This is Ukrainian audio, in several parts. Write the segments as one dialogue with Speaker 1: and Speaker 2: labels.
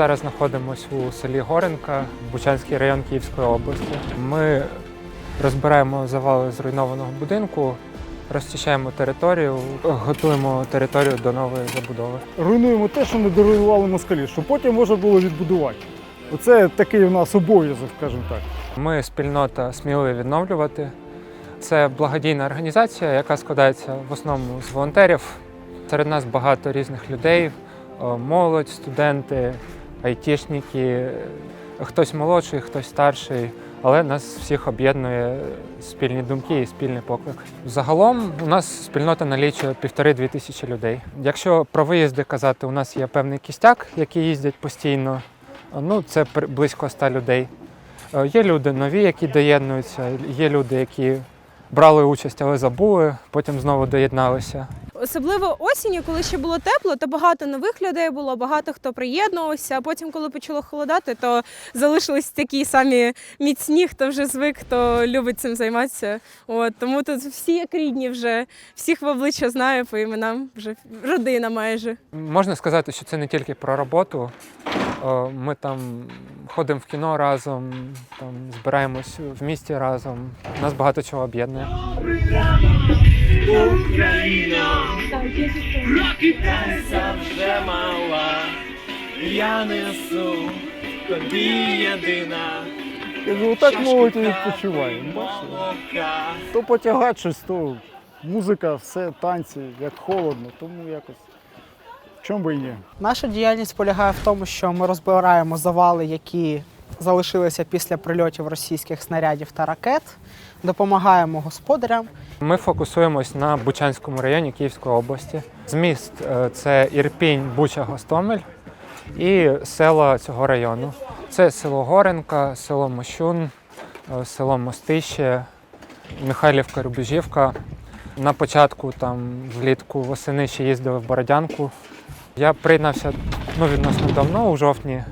Speaker 1: зараз знаходимося у селі Горенка, Бучанський район Київської області. Ми розбираємо завали зруйнованого будинку, розчищаємо територію, готуємо територію до нової забудови.
Speaker 2: руйнуємо те, що не доруйнували москалі, щоб потім можна було відбудувати. Оце такий у нас обов'язок, скажімо так.
Speaker 1: Ми спільнота сміливі відновлювати. Це благодійна організація, яка складається в основному з волонтерів. Серед нас багато різних людей: молодь, студенти, айтішники, хтось молодший, хтось старший. Але нас всіх об'єднує спільні думки і спільний поклик. Загалом у нас спільнота налічує півтори-дві тисячі людей. Якщо про виїзди казати, у нас є певний кістяк, які їздять постійно. Ну, це близько ста людей. Е, Є люди нові, які доєднуються, є люди, які брали участь, але забули, потім знову доєдналися.
Speaker 3: Особливо осінню, коли ще було тепло, то багато нових людей було, багато хто приєднувався. А потім, коли почало холодати, то залишились такі самі міцні, хто вже звик, хто любить цим займатися. От тому тут всі як рідні вже, всіх в обличчя знаю по іменам, вже родина майже.
Speaker 1: Можна сказати, що це не тільки про роботу. Ми там ходимо в кіно разом, там збираємось в місті разом. Нас багато чого об'єднує.
Speaker 4: Україна, роки завжди мала, я несу тобі єдина.
Speaker 2: Кажу, отак молодь і відпочиває. Бачите? То потягати щось, то музика, все, танці, як холодно, тому якось. В чому би і ні.
Speaker 5: Наша діяльність полягає в тому, що ми розбираємо завали, які залишилися після прильотів російських снарядів та ракет, допомагаємо господарям.
Speaker 1: Ми фокусуємось на Бучанському районі Київської області. Зміст е, це Ірпінь, Буча, Гостомель і села цього району. Це село Горенка, село Мощун, е, село Мостище, Михайлівка, Рубежівка. На початку там влітку восени ще їздили в Бородянку. Я приєднався ну, відносно давно, у жовтні,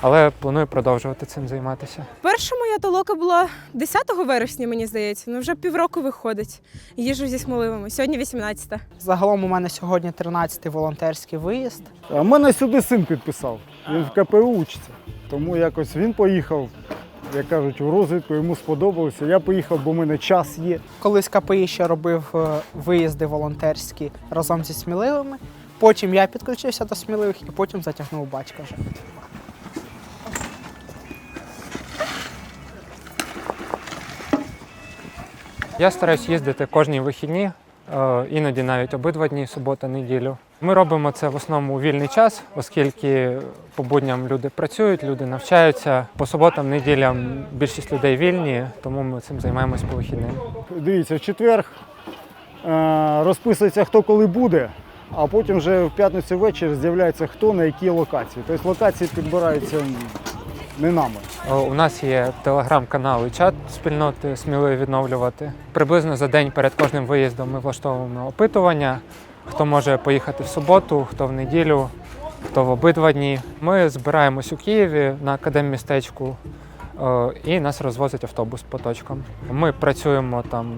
Speaker 1: але планую продовжувати цим займатися.
Speaker 3: Перша моя толока була 10 вересня, мені здається. Ну вже півроку виходить. Їжу зі смоливими. Сьогодні 18
Speaker 5: Загалом у мене сьогодні 13-й волонтерський виїзд.
Speaker 2: А мене сюди син підписав. Він в КПУ учиться. Тому якось він поїхав, як кажуть, у розвідку, йому сподобалося. Я поїхав, бо в мене час є.
Speaker 5: Колись КПІ ще робив е, виїзди волонтерські разом зі сміливими. Потім я підключився до сміливих і потім затягнув батька вже.
Speaker 1: Я стараюсь їздити кожні вихідні, іноді навіть обидва дні, субота, неділю. Ми робимо це в основному у вільний час, оскільки по будням люди працюють, люди навчаються. По суботам, неділям більшість людей вільні, тому ми цим займаємось по вихідним.
Speaker 2: Дивіться, в четвер е, розписується, хто коли буде, а потім вже в п'ятницю ввечері з'являється хто на якій локації. Тобто локації підбираються не нами.
Speaker 1: У нас є телеграм-канал і чат спільноти сміливі відновлювати. Приблизно за день перед кожним виїздом ми влаштовуємо опитування, хто може поїхати в суботу, хто в неділю, хто в обидва дні. Ми збираємось у Києві на академмістечку е, і нас розвозить автобус по точкам. Ми працюємо там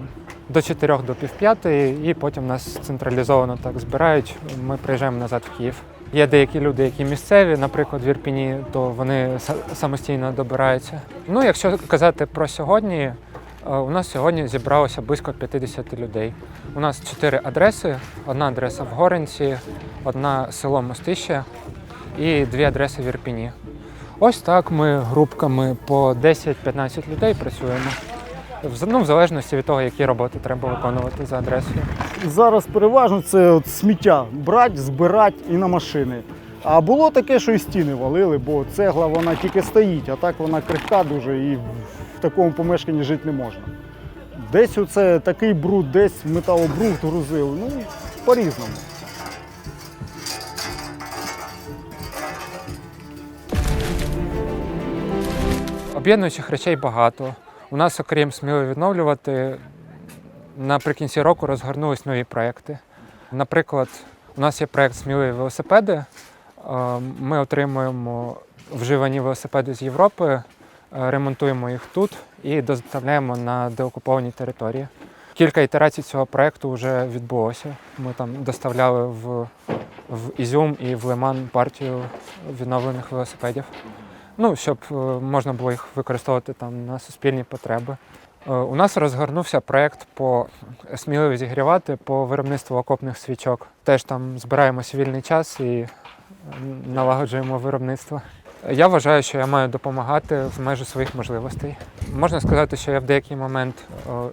Speaker 1: до 4 до півп'ятої, і потім нас централізовано так збирають. Ми приїжджаємо назад в Київ. Є деякі люди, які місцеві, наприклад, в Ірпіні, то вони самостійно добираються. Ну, якщо казати про сьогодні, е, у нас сьогодні зібралося близько 50 людей. У нас чотири адреси: одна адреса в Горенці, одна село Мостище і дві адреси в Ірпіні. Ось так ми групками по 10-15 людей працюємо. В- Ну, в залежності від того, які роботи треба виконувати за адресою.
Speaker 2: Зараз переважно це от сміття брати, збирати і на машини. А було таке, що і стіни валили, бо цегла вона тільки стоїть, а так вона крихка дуже і в такому помешканні жити не можна. Десь оце такий бруд, десь металобруд грузили. Ну, по-різному.
Speaker 1: Об'єднуючих речей багато. У нас, окрім сміливо відновлювати, наприкінці року розгорнулись нові проекти. Наприклад, у нас є проект Сміливі велосипеди. Е, Ми отримуємо вживані велосипеди з Європи, е, ремонтуємо їх тут і доставляємо на деокуповані території. Кілька ітерацій цього проекту вже відбулося. Ми там доставляли в в Ізюм і в Лиман партію відновлених велосипедів. Ну, щоб е, можна було їх використовувати там на суспільні потреби. Е, У нас розгорнувся проєкт по сміливо зігрівати по виробництву окопних свічок. Теж там збираємося вільний час і е, налагоджуємо виробництво. Я вважаю, що я маю допомагати в межі своїх можливостей. Можна сказати, що я в деякий момент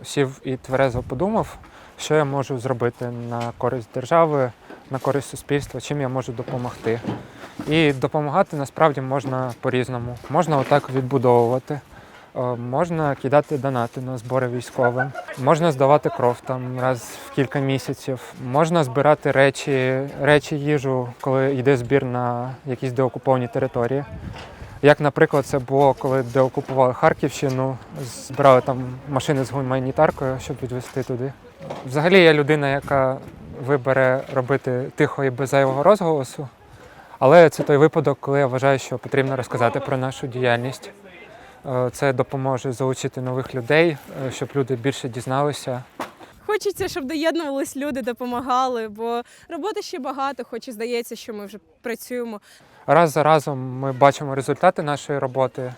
Speaker 1: сів і тверезо подумав, що я можу зробити на користь держави, на користь суспільства, чим я можу допомогти. І допомагати насправді можна по-різному. Можна отак відбудовувати. Е, Можна кидати донати на збори військовим, можна здавати кров там раз в кілька місяців, можна збирати речі, речі їжу, коли йде збір на якісь деокуповані території. Як, наприклад, це було, коли деокупували Харківщину, збирали там машини з гуманітаркою, щоб відвезти туди. Взагалі я людина, яка вибере робити тихо і без зайвого розголосу. Але це той випадок, коли я вважаю, що потрібно розказати про нашу діяльність. Е, Це допоможе залучити нових людей, е, щоб люди більше дізналися.
Speaker 3: Хочеться, щоб доєднувались люди, допомагали, бо роботи ще багато, хоч і здається, що ми вже працюємо.
Speaker 1: Раз за разом ми бачимо результати нашої роботи.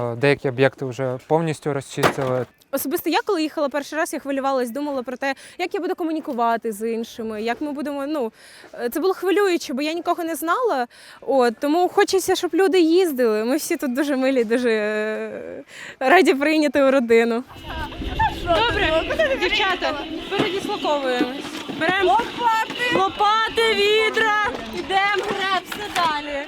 Speaker 1: Е, Деякі об'єкти вже повністю розчистили.
Speaker 3: Особисто я, коли їхала перший раз, я хвилювалась, думала про те, як я буду комунікувати з іншими, як ми будемо. Ну е, це було хвилююче, бо я нікого не знала. От тому хочеться, щоб люди їздили. Ми всі тут дуже милі, дуже е, раді прийняти у родину. Добре, дівчата, передіслоковуємось. Беремо лопати, лопати, відра, йдемо гребся далі.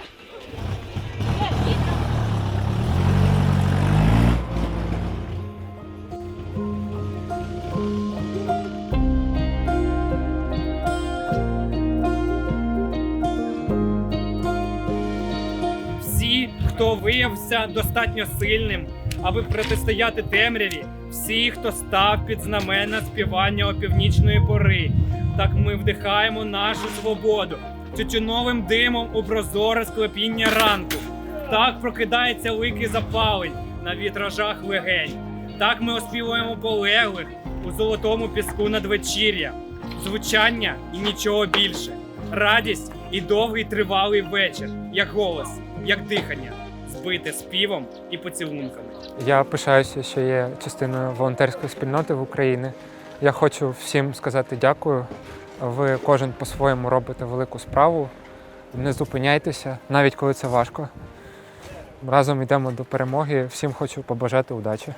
Speaker 4: Хто виявився достатньо сильним, аби протистояти темряві, всі, хто став під знамена співання опівнічної пори. Так ми вдихаємо нашу свободу тютюновим димом у прозоре склепіння ранку. Так прокидається лики запалень на вітражах легень. Так ми оспівуємо полеглих у золотому піску надвечір'я. Звучання і нічого більше. Радість і довгий тривалий вечір, як голос, як дихання, збите співом і поцілунками.
Speaker 1: Я пишаюся, що є частиною волонтерської спільноти в Україні. Я хочу всім сказати дякую. Ви кожен по-своєму робите велику справу. Не зупиняйтеся, навіть коли це важко. Разом йдемо до перемоги. Всім хочу побажати удачі.